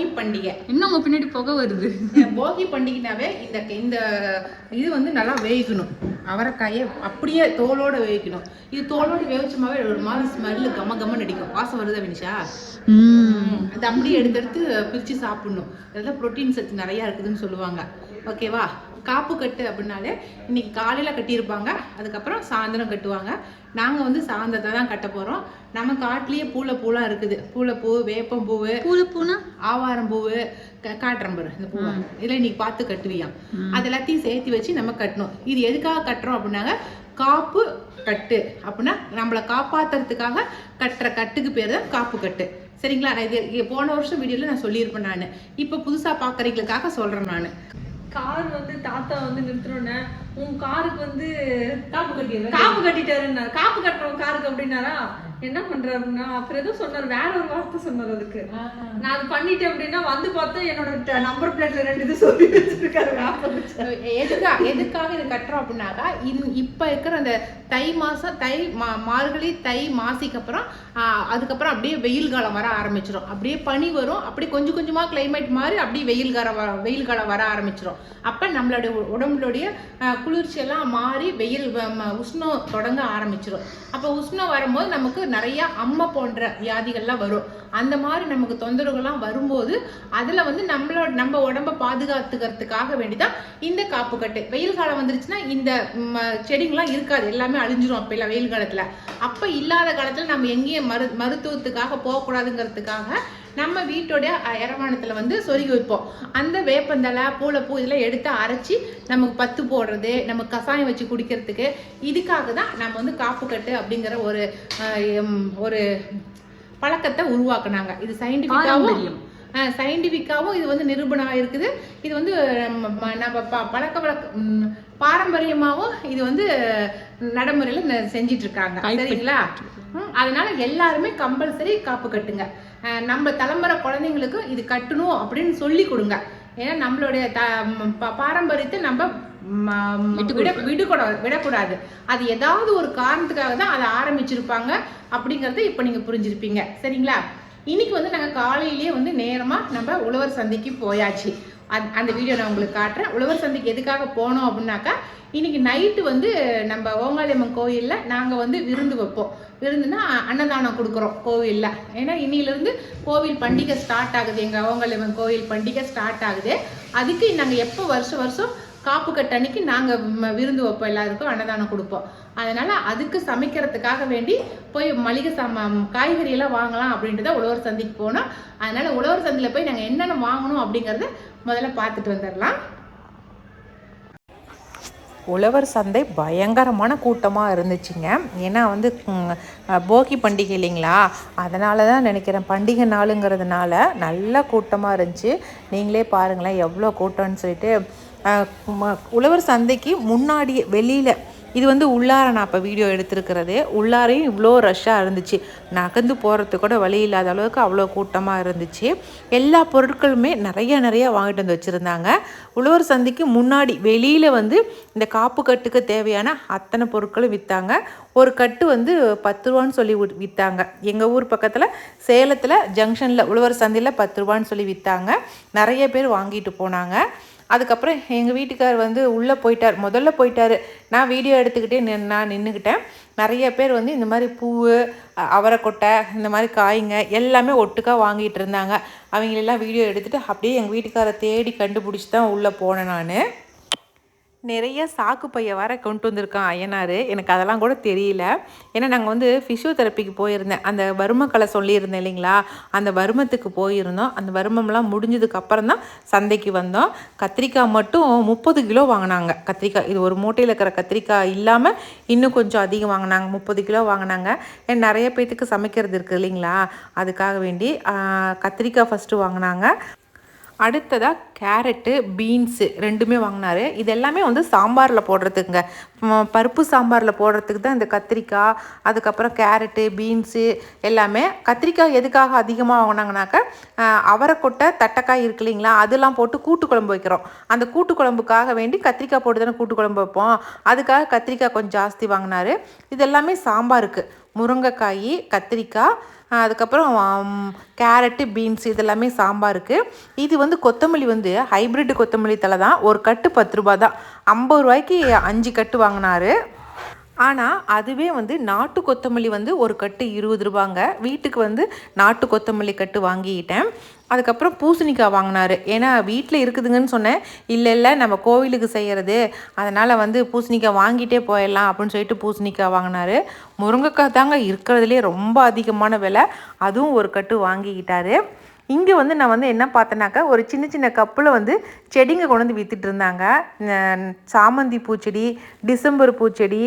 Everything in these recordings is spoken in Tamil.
போகி பண்டிகை. இன்னும் பின்னாடி புகை வருது? போகி பண்டிகைனாவே இந்த இந்த இது வந்து நல்லா வேகணும். அவரைக்காயை அப்படியே தோலோட வேவிக்கணும் இது தோலோட வேவிச்சமாவே ஒரு மாதிரி ஸ்மெல்லு கம கமன்னு அடிக்கும் வாசம் வருதா வினிஷா? அது அப்படியே எடுத்து எடுத்து பிரித்து சாப்பிடணும். அதில் ப்ரோட்டீன் சத்து நிறையா இருக்குதுன்னு சொல்லுவாங்க. ஓகேவா? காப்பு கட்டு அப்படின்னாலே இன்னைக்கு காலையில் கட்டியிருப்பாங்க. அதுக்கப்புறம் சாயந்தரம் கட்டுவாங்க. நாங்கள் வந்து சாயந்தரத்தை தான் கட்ட போகிறோம் நம்ம காட்டிலேயே பூளை பூலாம் இருக்குது. பூளைப்பூ வேப்பம்பூவு பூல பூனா? ஆவாரம் பூவு க- காட்டுறேன் பாரு இந்த பூவை. இதில் இன்னைக்கு பார்த்து கட்டுவியாம் அது எல்லாத்தையும் சேர்த்து வச்சு நம்ம கட்டணும். இது எதுக்காக கட்டுறோம் அப்படின்னாங்க காப்பு கட்டு அப்படின்னா நம்மளை காப்பாத்துறதுக்காக கட்டுற கட்டுக்கு பேர் தான் காப்பு கட்டு. சரிங்களா? நான் இது இது போன வருஷம் வீடியோவில் நான் சொல்லியிருப்பேன் நான். இப்போ புதுசாக பார்க்குறீங்களுக்காக சொல்கிறேன் நான். கார் வந்து தாத்தா வந்து நிறுத்தினோடனே உன் காருக்கு வந்து காப்பு கட்டிடுறேன். காப்பு கட்டிட்டாருன்னா காப்பு கட்டுறோம் காருக்கு அப்படின்னாரா? என்ன பண்றாருன்னா அப்புறம் ஏதோ சொன்னார் வேற ஒரு வார்த்தை சொன்னார் அதுக்கு. நான் அது பண்ணிட்டேன் அப்படின்னா வந்து பார்த்தா என்னோட நம்பர் பிளேட்ல ரெண்டு இது சொல்லி வச்சிருக்காரு காப்பு வச்சு. எதுக்கா எதுக்காக இது கட்டுறோம் அப்படின்னாக்கா இன் இப்போ இருக்கிற அந்த தை மாதம் தை மா மார்கழி தை மாசிக்கு அப்புறம் அதுக்கப்புறம் அப்படியே வெயில் காலம் வர ஆரம்பிச்சிடும் அப்படியே பனி வரும் அப்படியே கொஞ்சம் கொஞ்சமாக கிளைமேட் மாறி அப்படியே வெயில் காலம் வர வெயில் காலம் வர ஆரம்பிச்சிடும் அப்போ நம்மளுடைய உடம்புடைய குளிர்ச்சியெல்லாம் மாறி வெயில் உஷ்ணம் தொடங்க ஆரம்பிச்சிடும் அப்போ உஷ்ணம் வரும்போது நமக்கு நிறைய அம்மை போன்ற வியாதிகள்லாம் வரும். அந்த மாதிரி நமக்கு தொந்தரவுகள்லாம் வரும்போது அதில் வந்து நம்மளோட நம்ம உடம்ப பாதுகாத்துக்கிறதுக்காக வேண்டிதான் இந்த காப்பு கட்டு வெயில் காலம் வந்துருச்சுன்னா இந்த செடிங்கள்லாம் இருக்காது. எல்லாமே அழிஞ்சிரும் அப்போ எல்லாம் வெயில் காலத்தில். அப்போ இல்லாத காலத்தில் நம்ம எங்கேயும் மரு மருத்துவத்துக்காக போகக்கூடாதுங்கிறதுக்காக நம்ம வீட்டோடைய இரவாணத்தில் வந்து சொருகி வைப்போம். அந்த வேப்பந்தலை பூளைப்பூ இதெல்லாம் எடுத்து அரைச்சி நமக்கு பத்து போடுறது நம்ம கசாயம் வச்சு குடிக்கிறதுக்கு இதுக்காக தான் நம்ம வந்து காப்பு கட்டு அப்படிங்கிற ஒரு ஒரு பழக்கத்தை உருவாக்குனாங்க. இது சயின்டிஃபிக்காகவும். சயின்டிஃபிக்காகவும் இது வந்து நிரூபணம் இருக்குது இது வந்து நம்ம ப- பழக்க வழக்க பாரம்பரியமாகவும் இது வந்து நடைமுறையில் செஞ்சிட்டு இருக்காங்க. கைப்பற்றி. சரிங்களா? அதனால எல்லாருமே கம்பல்சரி காப்பு கட்டுங்க. நம்ம தலைமுறை குழந்தைங்களுக்கு இது கட்டணும் அப்படின்னு சொல்லி கொடுங்க. ஏன்னா நம்மளுடைய த பாரம்பரியத்தை நம்ம விட விடக்கூடாது விடக்கூடாது. அது ஏதாவது ஒரு காரணத்துக்காக தான் அதை ஆரம்பிச்சிருப்பாங்க அப்படிங்கறத இப்போ நீங்க புரிஞ்சிருப்பீங்க. சரிங்களா? இன்னைக்கு வந்து நாங்கள் காலையிலேயே வந்து நேரமாக நம்ம உழவர் சந்தைக்கு போயாச்சு. அந் அந்த வீடியோ நான் உங்களுக்கு காட்டுறேன். உழவர் சந்தைக்கு எதுக்காக போனோம் அப்படின்னாக்கா இன்னைக்கு நைட்டு வந்து நம்ம ஓங்காளியம்மன் கோயிலில் நாங்கள் வந்து விருந்து வைப்போம். விருந்துனா அன்னதானம் கொடுக்குறோம் கோவிலில். ஏன்னா இன்னிலேருந்து கோவில் பண்டிகை ஸ்டார்ட் ஆகுது. எங்கள் ஓங்காளியம்மன் கோவில் பண்டிகை ஸ்டார்ட் ஆகுது. அதுக்கு நாங்கள் எப்போ வருஷம் வருஷம் காப்பு கட்டு அன்னைக்கு நாங்கள் விருந்து வைப்போம் எல்லாருக்கும் அன்னதானம் கொடுப்போம். அதனால அதுக்கு சமைக்கிறதுக்காக வேண்டி போய் மளிகை சாமான் காய்கறி எல்லாம் வாங்கலாம் அப்படின்ட்டு தான் உழவர் சந்தைக்கு போனோம். அதனால உழவர் சந்தையில் போய் நாங்கள் என்னென்ன வாங்கணும் அப்படிங்கிறத முதல்ல பார்த்துட்டு வந்துடலாம். உழவர் சந்தை பயங்கரமான கூட்டமாக இருந்துச்சுங்க. ஏன்னா வந்து போகி பண்டிகை இல்லைங்களா? அதனால தான் நினைக்கிறேன் பண்டிகை நாளுங்கிறதுனால நல்ல கூட்டமாக இருந்துச்சு. நீங்களே பாருங்களேன் எவ்வளோ கூட்டம்னு சொல்லிட்டு உழவர் சந்தைக்கு முன்னாடி வெளியில் இது வந்து உள்ளார நான் இப்போ வீடியோ எடுத்திருக்கிறது. உள்ளாரையும் இவ்வளோ ரஷ்ஷாக இருந்துச்சு. நகர்ந்து போகிறதுக்கு கூட வழி இல்லாத அளவுக்கு அவ்வளோ கூட்டமாக இருந்துச்சு. எல்லா பொருட்களுமே நிறைய நிறைய வாங்கிட்டு வந்து வச்சுருந்தாங்க. உழவர் சந்தைக்கு முன்னாடி வெளியில் வந்து இந்த காப்பு கட்டுக்கு தேவையான அத்தனை பொருட்களும் விற்றாங்க ஒரு கட்டு வந்து பத்து ரூபான்னு சொல்லி விட்- விற்றாங்க எங்கள் ஊர் பக்கத்தில் சேலத்தில் ஜங்ஷனில் உழவர் சந்தையில் பத்து ரூபான்னு சொல்லி விற்றாங்க நிறைய பேர் வாங்கிட்டு போனாங்க. அதுக்கப்புறம் எங்கள் வீட்டுக்கார் வந்து உள்ளே போயிட்டார். முதல்ல போயிட்டார். நான் வீடியோ எடுத்துக்கிட்டே நின் நான் நின்றுக்கிட்டேன் நிறைய பேர் வந்து இந்த மாதிரி பூ அவரைக்கொட்டை இந்த மாதிரி காய்ங்க எல்லாமே ஒட்டுக்காக வாங்கிட்டு இருந்தாங்க. அவங்களெல்லாம் வீடியோ எடுத்துகிட்டு அப்படியே எங்கள் வீட்டுக்காரை தேடி கண்டுபிடிச்சி தான் உள்ளே போனேன் நான். நிறைய சாக்கு பைய வர கொண்டு வந்திருக்கான் ஐயனார். எனக்கு அதெல்லாம் கூட தெரியல. ஏன்னா நாங்கள் வந்து ஃபிசியோதெரப்பிக்கு போயிருந்தேன். அந்த வருமக்கலை சொல்லியிருந்தேன் இல்லைங்களா? அந்த வருமத்துக்கு போயிருந்தோம். அந்த வருமம்லாம் முடிஞ்சதுக்கு அப்புறம் தான் சந்தைக்கு வந்தோம். கத்திரிக்காய் மட்டும் முப்பது கிலோ வாங்கினாங்க. கத்திரிக்காய் இது ஒரு மூட்டையில் இருக்கிற கத்திரிக்காய் இல்லாமல் இன்னும் கொஞ்சம் அதிகம் வாங்கினாங்க. முப்பது கிலோ வாங்கினாங்க. ஏன் நிறைய பேர்த்துக்கு சமைக்கிறது இருக்குது இல்லைங்களா? அதுக்காக வேண்டி கத்திரிக்காய் ஃபஸ்ட்டு வாங்கினாங்க. அடுத்ததாக கேரட்டு பீன்ஸு ரெண்டுமே வாங்கினாரு. இது எல்லாமே வந்து சாம்பாரில் போடுறதுக்குங்க. பருப்பு சாம்பாரில் போடுறதுக்கு தான் இந்த கத்திரிக்காய் அதுக்கப்புறம் கேரட்டு பீன்ஸு எல்லாமே கத்திரிக்காய் எதுக்காக அதிகமாக வாங்கினாங்கனாக்கா அவரைக்கொட்டை தட்டைக்காய் இருக்கு இல்லைங்களா அதெல்லாம் போட்டு கூட்டு குழம்பு வைக்கிறோம். அந்த கூட்டு குழம்புக்காக வேண்டி கத்திரிக்காய் போட்டு தானே கூட்டு குழம்பு வைப்போம். அதுக்காக கத்திரிக்காய் கொஞ்சம் ஜாஸ்தி வாங்கினாரு. இது எல்லாமே சாம்பாருக்கு. முருங்கைக்காய் கத்திரிக்காய் அதுக்கப்புறம் கேரட்டு பீன்ஸ் இதெல்லாமே சாம்பாருக்கு இது வந்து கொத்தமல்லி வந்து ஹைப்ரிட் கொத்தமல்லி தலை தான். ஒரு கட்டு பத்து ரூபா தான். ஐம்பது ரூபாய்க்கு அஞ்சு கட்டு வாங்கினாரு. ஆனால் அதுவே வந்து நாட்டு கொத்தமல்லி வந்து ஒரு கட்டு இருபது ரூபாங்க. வீட்டுக்கு வந்து நாட்டு கொத்தமல்லி கட்டு வாங்கிக்கிட்டேன் அதுக்கப்புறம் பூசணிக்காய் வாங்கினார். ஏன்னா வீட்டில் இருக்குதுங்கன்னு சொன்னேன். இல்லை இல்லை நம்ம கோவிலுக்கு செய்கிறது அதனால் வந்து பூசணிக்காய் வாங்கிட்டே போயிடலாம் அப்படின்னு சொல்லிட்டு பூசணிக்காய் வாங்கினாரு. முருங்கைக்காய் தாங்க இருக்கிறதுலே ரொம்ப அதிகமான விலை. அதுவும் ஒரு கட்டு வாங்கிக்கிட்டாரு. இங்கே வந்து நான் வந்து என்ன பார்த்தேனாக்கா ஒரு சின்ன சின்ன கப்பில் வந்து செடிங்க கொண்டு வந்து வித்துட்டு இருந்தாங்க சாமந்தி பூச்செடி டிசம்பர் பூச்செடி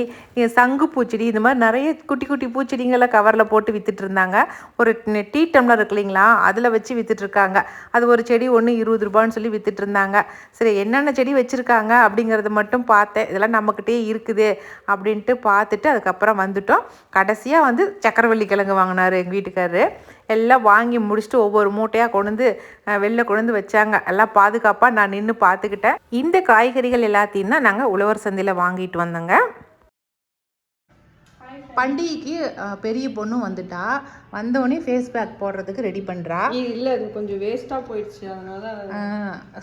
சங்கு பூச்செடி இந்த மாதிரி நிறைய குட்டி குட்டி பூச்செடிங்களை கவரில் போட்டு வித்துட்டு இருந்தாங்க ஒரு டீ டம்ளர் இருக்கு இல்லைங்களா அதில் வச்சு விற்றுட்ருக்காங்க அது ஒரு செடி ஒன்று இருபது ரூபான்னு சொல்லி வித்துட்டு இருந்தாங்க சரி என்னென்ன செடி வச்சுருக்காங்க அப்படிங்கிறத மட்டும் பார்த்தேன். இதெல்லாம் நம்மக்கிட்டே இருக்குது அப்படின்ட்டு பார்த்துட்டு அதுக்கப்புறம் வந்துட்டோம். கடைசியாக வந்து சக்கரவள்ளி கிழங்கு வாங்கினார் எங்கள் வீட்டுக்காரரு எல்லாம் வாங்கி முடிச்சுட்டு ஒவ்வொரு மூட்டையாக கொண்டு வந்து வெளில கொண்டு வந்து வச்சாங்க. எல்லாம் பாதுகாப்பாக நான் நின்று பார்த்துக்கிட்டேன். இந்த காய்கறிகள் எல்லாத்தையும் தான் நாங்கள் உழவர் சந்தையில் வாங்கிட்டு வந்தோங்க. பண்டிகைக்கு பெரிய பொண்ணும் வந்துட்டா. வந்தோடனே ஃபேஸ் பேக் போடுறதுக்கு ரெடி பண்ணுறா இல்ல இது கொஞ்சம் வேஸ்டா போயிடுச்சு. அதனால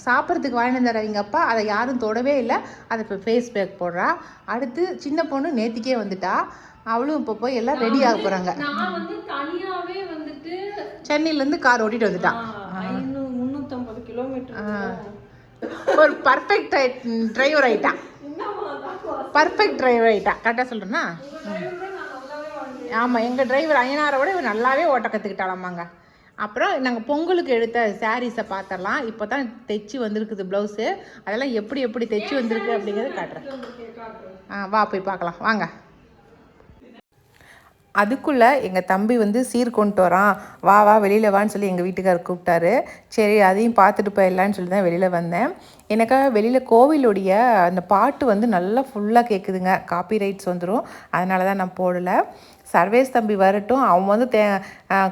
சாப்பிட்றதுக்கு வாங்கிட்டு வந்தார் அப்பா. அதை யாரும் தொடவே இல்லை. அதை இப்போ ஃபேஸ் பேக் போடுறா. அடுத்து சின்ன பொண்ணு நேத்திக்கே வந்துட்டா. அவளும் இப்போ போய் எல்லாம் ரெடி ஆக போகிறாங்க நான் வந்து தனியாவே வந்துட்டு சென்னையிலேருந்து கார் ஓட்டிட்டு வந்துட்டா ஐநூறு முந்நூற்றம்பது கிலோமீட்டர் ஒரு பர்ஃபெக்ட் டிரைவர் ஆயிட்டா பர்ஃபெக்ட் டிரைவர் ஆயிட்டா கரெக்டாக சொல்கிறேன்னா ஆமாம் எங்கள் டிரைவர் ஐயனாரை விட இவன் நல்லாவே ஓட்ட கற்றுக்கிட்டாலாமாங்க அப்புறம் நாங்கள் பொங்கலுக்கு எடுத்த சாரீஸை பார்த்தரலாம் இப்போ தான் தைச்சி வந்திருக்குது ப்ளவுஸு அதெல்லாம் எப்படி எப்படி தைச்சி வந்திருக்கு அப்படிங்கிறத காட்டுறேன். ஆ வா போய் பார்க்கலாம். வாங்க. அதுக்குள்ளே எங்கள் தம்பி வந்து சீர் கொண்டு வரான். வா வா வெளியில் வான்னு சொல்லி எங்கள் வீட்டுக்காரர் கூப்பிட்டாரு. சரி அதையும் பார்த்துட்டு போயிடலான்னு சொல்லி தான் வெளியில் வந்தேன். எனக்காக வெளியில் கோவிலுடைய அந்த பாட்டு வந்து நல்லா ஃபுல்லாக கேட்குதுங்க காப்பி ரைட்ஸ் வந்துடும் அதனால தான் நான் போடலை. சர்வேஸ் தம்பி வரட்டும். அவன் வந்து தே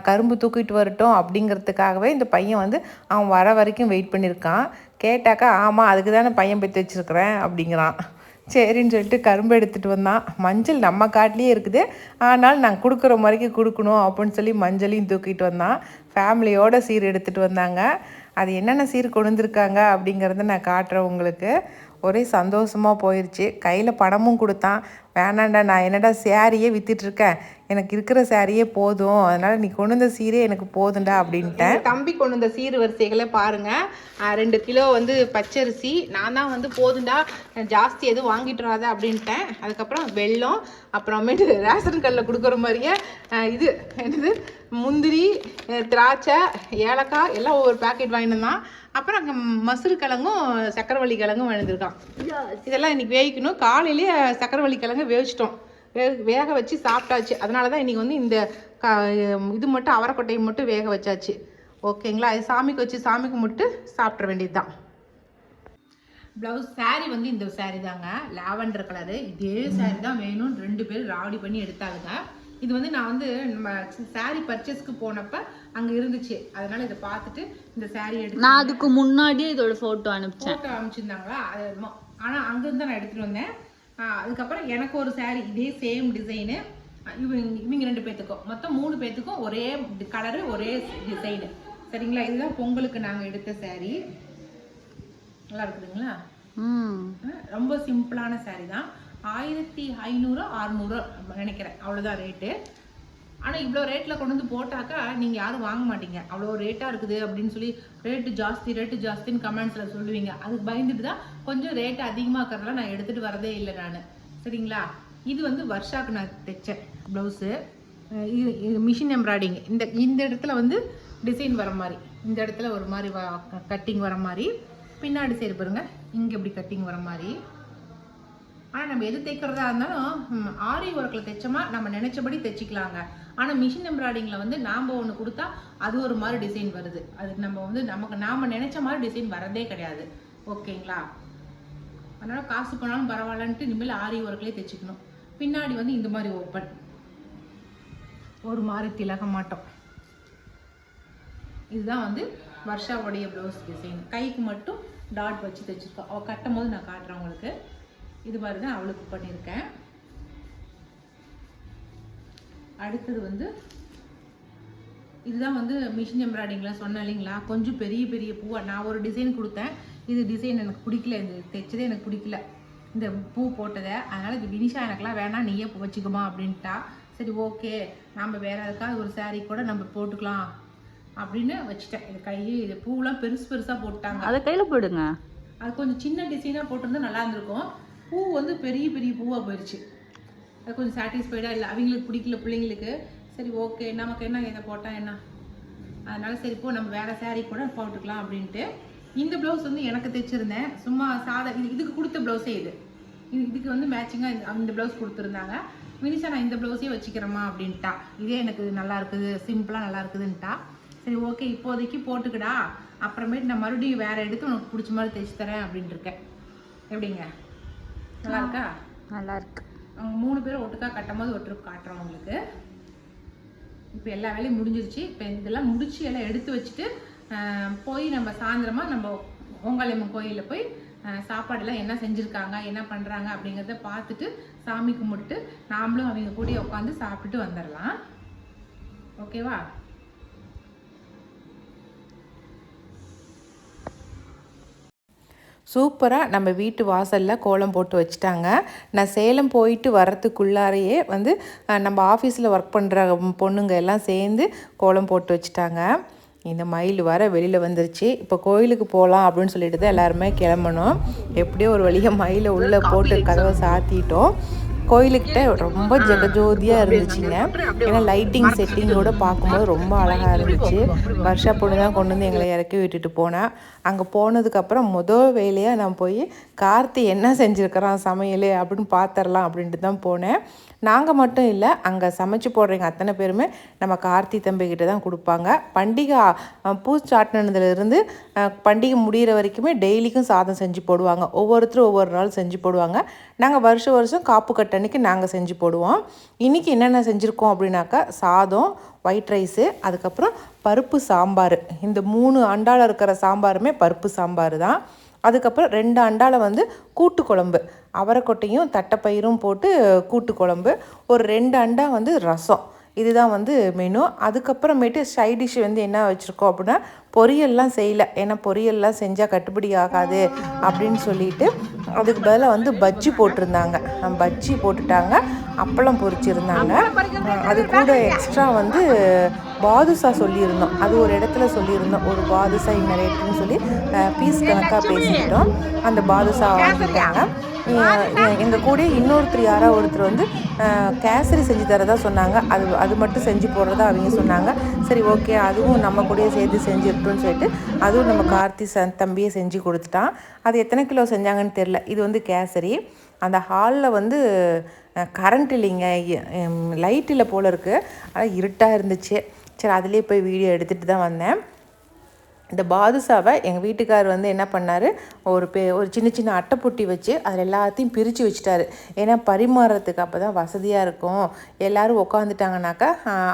கரும்பு தூக்கிட்டு வரட்டும் அப்படிங்கிறதுக்காகவே இந்த பையன் வந்து அவன் வர வரைக்கும் வெயிட் பண்ணியிருக்கான் கேட்டாக்கா ஆமாம் அதுக்கு தானே பையன் பெற்று வச்சுருக்கிறேன் அப்படிங்கிறான். சரின்னு சொல்லிட்டு கரும்பு எடுத்துகிட்டு வந்தான் மஞ்சள் நம்ம காட்டிலேயே இருக்குது. ஆனால் நான் கொடுக்குற மாதிரிக்கு கொடுக்கணும் அப்படின்னு சொல்லி மஞ்சளையும் தூக்கிட்டு வந்தான் ஃபேமிலியோட சீர் எடுத்துகிட்டு வந்தாங்க. அது என்னென்ன சீர் கொண்டு வந்திருக்காங்க அப்படிங்கிறத நான் காட்டுறேன் உங்களுக்கு. ஒரே சந்தோஷமாக போயிடுச்சு கையில் பணமும் கொடுத்தான். வேணாண்டா நான் என்னடா சேரீயே விற்றுட்ருக்கேன் எனக்கு இருக்கிற சேரீயே போதும். அதனால் நீ கொண்டு வந்த சீரே எனக்கு போதும்டா அப்படின்ட்டேன். தம்பி கொண்டு வந்த சீர் வரிசைகளை பாருங்கள் ரெண்டு கிலோ வந்து பச்சரிசி. நான் தான் வந்து போதும்டா. ஜாஸ்தி எதுவும் வாங்கிட்டு வராத அப்படின்ட்டேன். அதுக்கப்புறம் வெல்லம் அப்புறமேட்டு ரேஷன் கல்லில் கொடுக்குற மாதிரியே இது என்னது? முந்திரி திராட்சை ஏலக்காய் எல்லாம் ஒவ்வொரு பேக்கெட் வாங்கிட்டு வந்தான் அப்புறம் அங்கே மசுறு கிழங்கும் சக்கரவள்ளி கிழங்கும் வாங்கியிருக்கான் இதெல்லாம் இன்னைக்கு வேவிக்கணும் காலையிலேயே சக்கரவள்ளி கிழங்கு வேவிச்சிட்டோம். வேக வச்சு சாப்பிட்டாச்சு. அதனால தான் இன்றைக்கி வந்து இந்த க இது மட்டும் அவரைக்கொட்டையை மட்டும் வேக வச்சாச்சு. ஓகேங்களா? அது சாமிக்கு வச்சு சாமி கும்பிட்டு சாப்பிட்ற வேண்டியது தான் ப்ளவுஸ் saree வந்து இந்த saree தாங்க. லாவெண்டர் கலரு இதே saree தான் வேணும்னு ரெண்டு பேரும் ராவடி பண்ணி எடுத்தாளுங்க. இது வந்து நான் வந்து நம்ம saree பர்ச்சேஸ்க்கு போனப்ப அங்கே இருந்துச்சு. அதனால இதை பார்த்துட்டு இந்த saree எடுத்து நான் அதுக்கு முன்னாடியே இதோட போட்டோ அனுப்பிச்சேன். ஃபோட்டோ அனுப்பிச்சிருந்தாங்களா? அது மொ- ஆனா அங்கேருந்து தான் நான் எடுத்துட்டு வந்தேன். அதுக்கப்புறம் எனக்கு ஒரு saree இதே சேம் டிசைனு இவங்க இவங்க ரெண்டு பேர்த்துக்கும் மொத்தம் மூணு பேர்த்துக்கும் ஒரே கலரு ஒரே டிசைனு சரிங்களா? இதுதான் பொங்கலுக்கு நாங்கள் எடுத்த saree. நல்லா இருக்குதுங்களா? ரொம்ப சிம்பிளான saree தான். ஆயிரத்தி ஐநூறு அறநூறு நினைக்கிறேன். அவ்வளோதான் ரேட்டு ஆனால் இவ்வளோ ரேட்டில் கொண்டு வந்து போட்டாக்கா நீங்கள் யாரும் வாங்க மாட்டீங்க. அவ்வளோ ரேட்டாக இருக்குது அப்படின்னு சொல்லி ரேட்டு ஜாஸ்தி ரேட்டு ஜாஸ்தின்னு கமெண்ட்ஸில் சொல்லுவீங்க. அதுக்கு பயந்துட்டு தான் கொஞ்சம் ரேட்டு அதிகமாக இருக்கிறதெல்லாம் நான் எடுத்துகிட்டு வரதே இல்லை நான். சரிங்களா? இது வந்து வர்ஷாக்கு நான் தைச்சேன் ப்ளவுஸு இது இது மிஷின் எம்ப்ராய்டிங் இந்த இந்த இடத்துல வந்து டிசைன் வர மாதிரி. இந்த இடத்துல ஒரு மாதிரி கட்டிங் வர மாதிரி. பின்னாடி சைடு பாருங்கள் இங்கே இப்படி கட்டிங் வர மாதிரி. ஆனால் நம்ம எது தைக்கிறதா இருந்தாலும் ஆரி ஒர்க்கில் தைச்சோமா நம்ம நினச்சபடி தைச்சிக்கலாங்க ஆனால் மிஷின் எம்ப்ராய்டிங்கில் வந்து நாம் ஒன்று கொடுத்தா அது ஒரு மாதிரி டிசைன் வருது. அது நம்ம வந்து நமக்கு நாம் நினச்ச மாதிரி டிசைன் வரதே கிடையாது. ஓகேங்களா? அதனால் காசு போனாலும் பரவாயில்லன்ட்டு இனிமேல் ஆரி ஒர்க்லேயே தைச்சிக்கணும் பின்னாடி வந்து இந்த மாதிரி ஓப்பன் ஒரு மாதிரி திலக மாட்டோம். இதுதான் வந்து வர்ஷாவுடைய ப்ளவுஸ் டிசைன் கைக்கு மட்டும் டாட் வச்சு தைச்சிருக்கோம் அவள் கட்டும் போது நான் காட்டுறேன் உங்களுக்கு. இது மாதிரி தான் அவளுக்கு பண்ணியிருக்கேன். அடுத்தது வந்து இதுதான் வந்து மிஷின் எம்ப்ராய்டிங்கில் சொன்னேன் இல்லைங்களா? கொஞ்சம் பெரிய பெரிய பூவாக நான் ஒரு டிசைன் கொடுத்தேன். இது டிசைன் எனக்கு பிடிக்கல. இது தைச்சதே எனக்கு பிடிக்கல. இந்த பூ போட்டதை. அதனால் இது வினிஷா எனக்குலாம் வேணாம் நீயே வச்சுக்குமா அப்படின்ட்டா. சரி ஓகே. நம்ம வேற எதுக்காவது ஒரு saree கூட நம்ம போட்டுக்கலாம் அப்படின்னு வச்சுட்டேன். இது கை இது பூவெலாம் பெருசு பெருசாக போட்டாங்க அதை கையில போடுங்க. அது கொஞ்சம் சின்ன டிசைனாக போட்டிருந்தா நல்லா இருந்திருக்கும். பூ வந்து பெரிய பெரிய பூவாக போயிடுச்சு. அது கொஞ்சம் சாட்டிஸ்ஃபைடாக இல்லை. அவங்களுக்கு பிடிக்கல பிள்ளைங்களுக்கு. சரி ஓகே நமக்கு என்ன இதை போட்டால் என்ன? அதனால் சரி இப்போ நம்ம வேறு சேரீ கூட போட்டுக்கலாம் அப்படின்ட்டு இந்த ப்ளவுஸ் வந்து எனக்கு தைச்சிருந்தேன். சும்மா சாதா இது இதுக்கு கொடுத்த ப்ளவுஸே இது. இது இதுக்கு வந்து மேட்சிங்காக இந்த ப்ளவுஸ் கொடுத்துருந்தாங்க. மினிஷா நான் இந்த ப்ளவுஸே வச்சுக்கிறேம்மா அப்படின்ட்டா. இதே எனக்கு நல்லா இருக்குது சிம்பிளாக நல்லா இருக்குதுன்ட்டா. சரி ஓகே இப்போதைக்கு போட்டுக்கடா. அப்புறமேட்டு நான் மறுபடியும் வேறு எடுத்து உனக்கு பிடிச்ச மாதிரி தைச்சு தரேன் அப்படின்ட்டு இருக்கேன். எப்படிங்க? நல்லா இருக்கா? நல்லா இருக்கு. அவங்க மூணு பேரும் ஒட்டுக்கா கட்டும் போது ஒட்டு காட்டுறோம் உங்களுக்கு. இப்போ எல்லா வேலையும் முடிஞ்சிருச்சு. இப்போ இதெல்லாம் முடிச்சு எல்லாம் எடுத்து வச்சுட்டு போய் நம்ம சாயந்தரமா நம்ம ஓங்காளியம்மன் கோயிலில் போய் சாப்பாடெல்லாம் என்ன செஞ்சுருக்காங்க என்ன பண்ணுறாங்க அப்படிங்கிறத பார்த்துட்டு சாமி கும்பிட்டு நாமளும் அவங்க கூடயே உட்காந்து சாப்பிட்டுட்டு வந்துடலாம். ஓகேவா? சூப்பராக நம்ம வீட்டு வாசலில் கோலம் போட்டு வச்சுட்டாங்க. நான் சேலம் போயிட்டு வர்றதுக்குள்ளாரையே வந்து நம்ம ஆஃபீஸில் ஒர்க் பண்ணுற பொண்ணுங்க எல்லாம் சேர்ந்து கோலம் போட்டு வச்சுட்டாங்க. இந்த மயில் வர வெளியில் வந்துருச்சு. இப்போ கோயிலுக்கு போகலாம் அப்படின்னு சொல்லிட்டு தான் எல்லாருமே கிளம்பணும். எப்படியோ ஒரு வழியாக மயிலை உள்ளே போட்டு கதவை சாத்திட்டோம். கோயிலுக்கிட்ட ரொம்ப ஜெகஜோதியாக இருந்துச்சுங்க. ஏன்னா லைட்டிங் செட்டிங்கோட பார்க்கும்போது ரொம்ப அழகாக இருந்துச்சு. வருஷா பொண்ணு தான் கொண்டு வந்து எங்களை இறக்கி விட்டுட்டு போனேன் அங்கே போனதுக்கப்புறம் முதல் வேலையாக நான் போய் கார்த்தி என்ன செஞ்சுருக்கிறான் சமையல்? அப்படின்னு பார்த்துடலாம் அப்படின்ட்டு தான் போனேன். நாங்கள் மட்டும் இல்லை அங்கே சமைச்சு போடுறவங்க அத்தனை பேருமே நம்ம கார்த்தி தம்பிக்கிட்ட தான் கொடுப்பாங்க. பண்டிகை பூ சாட்டினதுலேருந்து பண்டிகை முடிகிற வரைக்குமே டெய்லிக்கும் சாதம் செஞ்சு போடுவாங்க. ஒவ்வொருத்தரும் ஒவ்வொரு நாள் செஞ்சு போடுவாங்க. நாங்கள் வருஷம் வருஷம் காப்பு அன்னைக்கு நாங்கள் செஞ்சு போடுவோம். இன்றைக்கி என்னென்ன செஞ்சுருக்கோம் அப்படின்னாக்கா சாதம் ஒயிட் ரைஸு அதுக்கப்புறம் பருப்பு சாம்பார். இந்த மூணு அண்டாவில் இருக்கிற சாம்பாருமே பருப்பு சாம்பார் தான். அதுக்கப்புறம் ரெண்டு அண்டால வந்து கூட்டு குழம்பு. அவரைக்கொட்டையும் தட்டைப்பயிரும் போட்டு கூட்டு குழம்பு. ஒரு ரெண்டு அண்டா வந்து ரசம். இதுதான் வந்து மெனு அதுக்கப்புறமேட்டு சைட் டிஷ் வந்து என்ன வச்சுருக்கோம் அப்படின்னா பொரியல்லாம் செய்யலை. ஏன்னா பொரியல்லாம் செஞ்சால் கட்டுப்படி ஆகாது அப்படின்னு சொல்லிட்டு அதுக்கு பதிலாக வந்து பஜ்ஜி போட்டிருந்தாங்க. பஜ்ஜி போட்டுட்டாங்க. அப்பளம் பொரிச்சிருந்தாங்க. அது கூட எக்ஸ்ட்ரா வந்து பாதுஷா சொல்லியிருந்தோம். அது ஒரு இடத்துல சொல்லியிருந்தோம். ஒரு பாதுஷா இன்ன ரேட்டுன்னு சொல்லி பீஸ் கணக்காக பேசிக்கிட்டோம். அந்த பாதுஷா வாங்கிட்டாங்க. எங்கள் கூட இன்னொருத்தர் யாரோ ஒருத்தர் வந்து கேசரி செஞ்சு தரதா சொன்னாங்க. அது அது மட்டும் செஞ்சு போடுறதா அவங்க சொன்னாங்க. சரி ஓகே. அதுவும் நம்ம கூடயே சேர்த்து செஞ்சுட்டோம்னு சொல்லிட்டு அதுவும் நம்ம கார்த்தி சன் தம்பியை செஞ்சு கொடுத்துட்டான். அது எத்தனை கிலோ செஞ்சாங்கன்னு தெரில இது வந்து கேசரி. அந்த ஹாலில் வந்து கரண்ட் இல்லைங்க. லைட் இல்லை போல இருக்குது ஆனால் இருட்டாக இருந்துச்சு. சரி அதுலேயே போய் வீடியோ எடுத்துகிட்டு தான் வந்தேன். இந்த பாதுஷாவை எங்கள் வீட்டுக்கார் வந்து என்ன பண்ணார்? ஒரு பே ஒரு சின்ன சின்ன அட்டைப்பொட்டி வச்சு அதில் எல்லாத்தையும் பிரித்து வச்சுட்டாரு. ஏன்னா பரிமாறுறதுக்கு அப்போ தான் வசதியாக இருக்கும். எல்லோரும் உட்காந்துட்டாங்கனாக்கா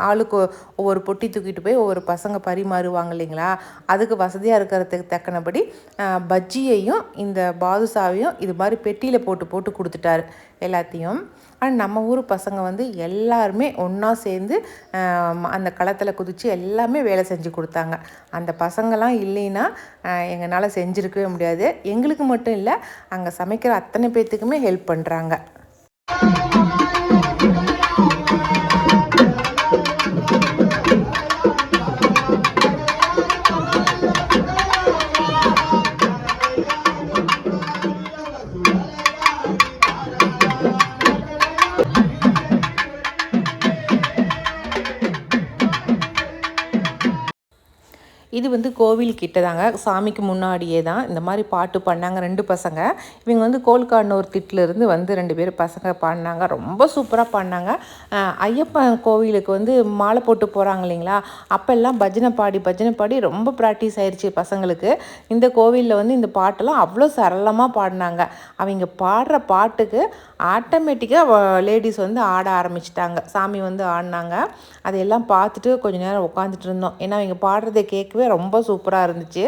ஆளுக்கு ஒவ்வொரு பொட்டி தூக்கிட்டு போய் ஒவ்வொரு பசங்க பரிமாறுவாங்க இல்லைங்களா? அதுக்கு வசதியாக இருக்கிறதுக்கு தக்கனபடி பஜ்ஜியையும் இந்த பாதுஷாவையும் இது மாதிரி பெட்டியில் போட்டு போட்டு கொடுத்துட்டாரு. எல்லாத்தையும். ஆனால் நம்ம ஊர் பசங்க வந்து எல்லாருமே ஒன்றா சேர்ந்து அந்த களத்தில் குதித்து எல்லாமே வேலை செஞ்சு கொடுத்தாங்க. அந்த பசங்களாம் இல்லைன்னா எங்களால் செஞ்சுருக்கவே முடியாது. எங்களுக்கு மட்டும் இல்லை அங்கே சமைக்கிற அத்தனை பேர்த்துக்குமே ஹெல்ப் பண்ணுறாங்க இது வந்து கோவில் கிட்ட தாங்க சாமிக்கு முன்னாடியே தான் இந்த மாதிரி பாட்டு பாடினாங்க ரெண்டு பசங்க. இவங்க வந்து கோல்கானூர் திட்டிலேருந்து வந்து ரெண்டு பேர் பசங்க பாடினாங்க. ரொம்ப சூப்பராக பாடினாங்க. ஐயப்பன் கோவிலுக்கு வந்து மாலை போட்டு போகிறாங்க இல்லைங்களா? அப்போல்லாம் பஜனை பாடி பஜனை பாடி ரொம்ப ப்ராக்டிஸ் ஆயிடுச்சு பசங்களுக்கு. இந்த கோவிலில் வந்து இந்த பாட்டெல்லாம் அவ்வளோ சரளமாக பாடினாங்க. அவங்க பாடுற பாட்டுக்கு ஆட்டோமேட்டிக்காக லேடிஸ் வந்து ஆட ஆரம்பிச்சிட்டாங்க. சாமி வந்து ஆடினாங்க. அதையெல்லாம் பார்த்துட்டு கொஞ்ச நேரம் உட்காந்துட்டு இருந்தோம். ஏன்னா அவங்க பாடுறதை கேட்கவே ரொம்ப சூப்பராக இருந்துச்சு.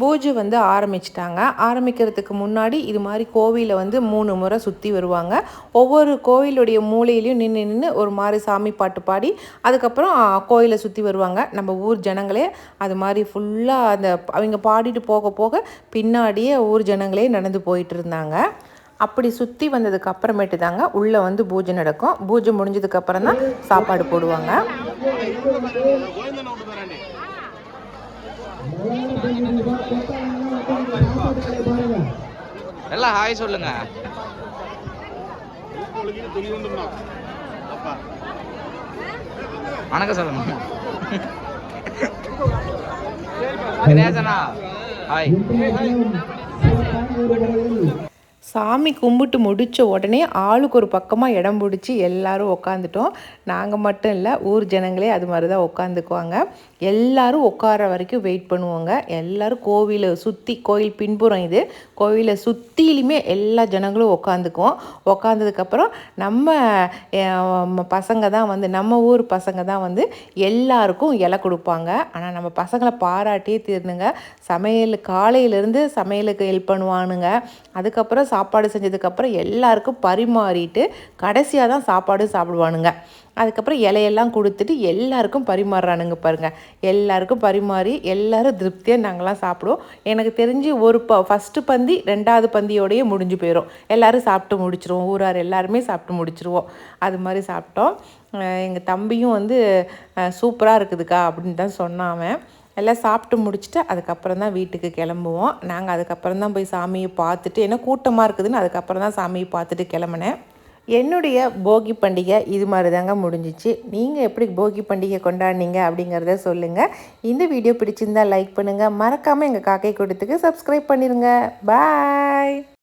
பூஜை வந்து ஆரம்பிச்சிட்டாங்க. ஆரம்பிக்கிறதுக்கு முன்னாடி இது மாதிரி கோவிலை வந்து மூணு முறை சுற்றி வருவாங்க. ஒவ்வொரு கோவிலுடைய மூலையிலையும் நின்று நின்று ஒரு மாதிரி சாமி பாட்டு பாடி அதுக்கப்புறம் கோயிலை சுற்றி வருவாங்க. நம்ம ஊர் ஜனங்களே அது மாதிரி ஃபுல்லாக அந்த அவங்க பாடிட்டு போக போக பின்னாடியே ஊர் ஜனங்களே நடந்து போயிட்டு இருந்தாங்க. அப்படி சுற்றி வந்ததுக்கு அப்புறமேட்டு தாங்க உள்ளே வந்து பூஜை நடக்கும். பூஜை முடிஞ்சதுக்கு அப்புறம் தான் சாப்பாடு போடுவாங்க. எல்லாம் ஹாய் சொல்லுங்க. வணக்கம் சொல்லுங்க கணேசனா ஹாய் சாமி கும்பிட்டு முடித்த உடனே ஆளுக்கு ஒரு பக்கமாக இடம் பிடிச்சி எல்லோரும் உக்காந்துட்டோம். நாங்கள் மட்டும் இல்லை ஊர் ஜனங்களே அது மாதிரி தான் உட்காந்துக்குவாங்க எல்லோரும் உட்கார வரைக்கும் வெயிட் பண்ணுவோங்க. எல்லாரும் கோவிலை சுற்றி கோயில் பின்புறம் இது. கோவிலை சுற்றிலுமே எல்லா ஜனங்களும் உட்காந்துக்குவோம் உட்காந்ததுக்கப்புறம் நம்ம பசங்க தான் வந்து நம்ம ஊர் பசங்க தான் வந்து எல்லாருக்கும் இலை கொடுப்பாங்க. ஆனால் நம்ம பசங்களை பாராட்டியே தீரணுங்க. சமையல் காலையிலேருந்து சமையலுக்கு ஹெல்ப் பண்ணுவானுங்க. அதுக்கப்புறம் சாப்பாடு செஞ்சதுக்கப்புறம் எல்லாருக்கும் பரிமாறிட்டு கடைசியாக தான் சாப்பாடு சாப்பிடுவானுங்க. அதுக்கப்புறம் இலையெல்லாம் கொடுத்துட்டு எல்லாருக்கும் பரிமாறுறானுங்க பாருங்கள் எல்லாருக்கும் பரிமாறி எல்லாரும் திருப்தியாக நாங்களாம் சாப்பிடுவோம். எனக்கு தெரிஞ்சு ஒரு ப ஃபஸ்ட்டு பந்தி ரெண்டாவது பந்தியோடயே முடிஞ்சு போயிடும் எல்லோரும் சாப்பிட்டு முடிச்சிருவோம். ஊரார் எல்லாருமே சாப்பிட்டு முடிச்சிருவோம். அது மாதிரி சாப்பிட்டோம். எங்கள் தம்பியும் வந்து சூப்பராக இருக்குதுக்கா அப்படின்னு தான் சொன்னான் எல்லாம் சாப்பிட்டு முடிச்சுட்டு அதுக்கப்புறம் தான் வீட்டுக்கு கிளம்புவோம். நாங்கள் அதுக்கப்புறம் தான் போய் சாமியை பார்த்துட்டு ஏன்னா கூட்டமாக இருக்குதுன்னு அதுக்கப்புறம் தான் சாமியை பார்த்துட்டு கிளம்புனேன். என்னுடைய போகி பண்டிகை இது மாதிரி தாங்க முடிஞ்சிச்சு. நீங்கள் எப்படி போகி பண்டிகை கொண்டாடினீங்க அப்படிங்கிறத சொல்லுங்கள் இந்த வீடியோ பிடிச்சிருந்தா லைக் பண்ணுங்கள் மறக்காமல் எங்கள் காக்கை கூட்டத்துக்கு சப்ஸ்கிரைப் பண்ணிடுங்க பாய்